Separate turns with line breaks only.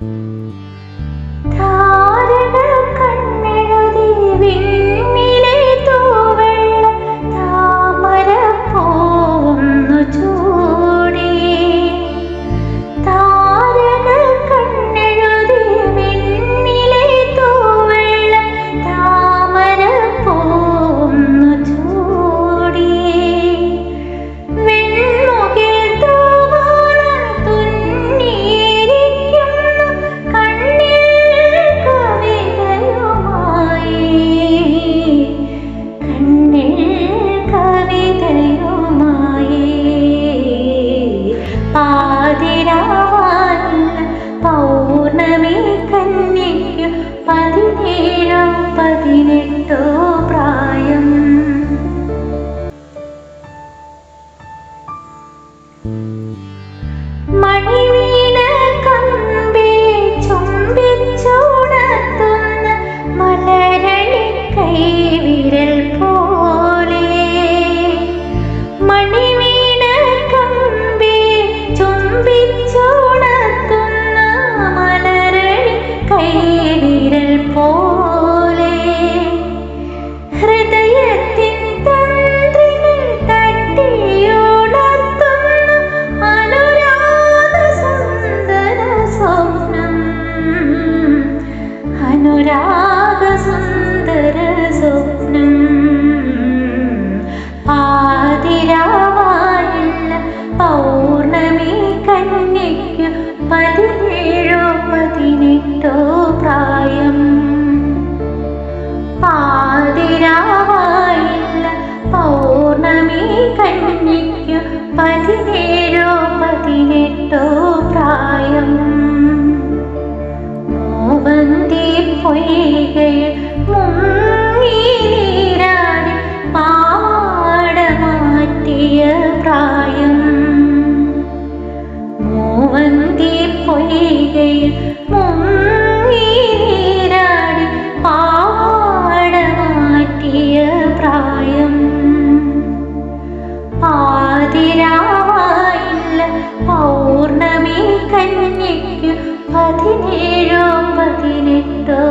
Música Radhe Radhe അനുരാഗസുന്ദര സ്വപ്നം പാതിരാവായില്ല പൗർണമി കന്യയ്ക്കു പതിനേഴോ പതിനെട്ടോ പ്രായം. പാതിരാവായില്ല പൗർണമി കന്യയ്ക്കു പതിനേഴോ പൊയ്കയിൽ മുങ്ങി നീരാടി പാടമാറ്റിയ പ്രായം. പാതിരാവായില്ല പൗർണമി കന്യയ്ക്ക് പതിനേഴോ പതിനെട്ടോ